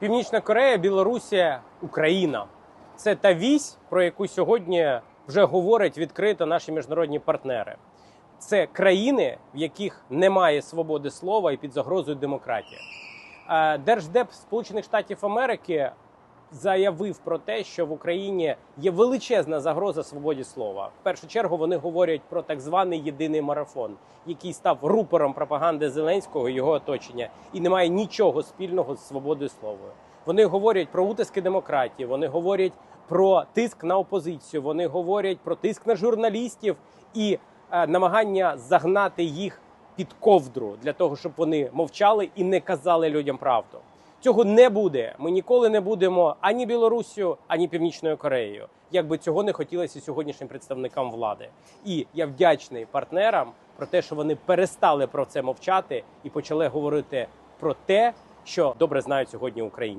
Північна Корея, Білорусія, Україна це та вісь, про яку сьогодні вже говорять відкрито наші міжнародні партнери. Це країни, в яких немає свободи слова і під загрозою демократії. Е, Держдеп Сполучених Штатів Америки заявив про те, що в Україні є величезна загроза свободі слова. В першу чергу вони говорять про так званий єдиний марафон, який став рупором пропаганди Зеленського його оточення, і не має нічого спільного з свободою слова. Вони говорять про утиски демократії, вони говорять про тиск на опозицію, вони говорять про тиск на журналістів і е, намагання загнати їх під ковдру для того, щоб вони мовчали і не казали людям правду. Цього не буде. Ми ніколи не будемо ані Білоруссю, ані Північною Кореєю. Як би цього не хотілося сьогоднішнім представникам влади. І я вдячний партнерам про те, що вони перестали про це мовчати і почали говорити про те, що добре знають сьогодні Україні.